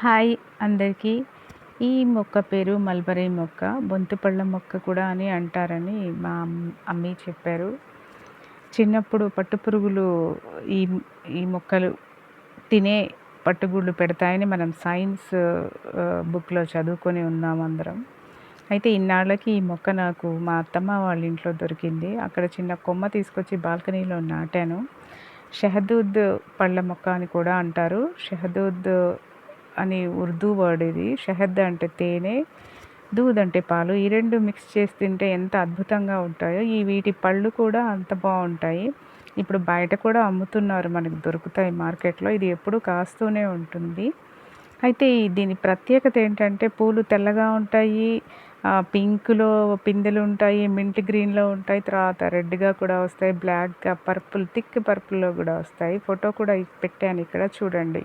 Hi అందరికీ. ఈ మొక్క పేరు మల్బరీ మొక్క. బొంతుపళ్ళ మొక్క కూడా అని అంటారని మా అమ్- అమ్మీ చెప్పారు. చిన్నప్పుడు పట్టుపురుగులు ఈ ఈ మొక్కలు తినే పట్టుగుళ్ళు పెడతాయని మనం సైన్స్ బుక్లో చదువుకొని ఉన్నాం అందరం. అయితే ఇన్నాళ్ళకి ఈ మొక్క నాకు మా అత్తమ్మ వాళ్ళ ఇంట్లో దొరికింది. అక్కడ చిన్న కొమ్మ తీసుకొచ్చి బాల్కనీలో నాటాను. షహదూద్ పళ్ళ మొక్క అని కూడా అంటారు. షహదూద్ అని ఉర్దూ వర్డ్ ఇది. షహద్ అంటే తేనె దూద్ అంటే పాలు. ఈ రెండు మిక్స్ చేసి తింటే ఎంత అద్భుతంగా ఉంటాయో ఈ వీటి పళ్ళు కూడా అంత బాగుంటాయి. ఇప్పుడు బయట కూడా అమ్ముతున్నారు మనకు దొరుకుతాయి మార్కెట్లో. ఇది ఎప్పుడూ కాస్తూనే ఉంటుంది. అయితే దీని ప్రత్యేకత ఏంటంటే పూలు తెల్లగా ఉంటాయి పింక్లో పిందెలు ఉంటాయి మింట్ గ్రీన్లో ఉంటాయి తర్వాత రెడ్గా కూడా వస్తాయి బ్లాక్గా పర్పుల్ థిక్ పర్పుల్లో కూడా వస్తాయి. ఫోటో కూడా పెట్టాను ఇక్కడ చూడండి.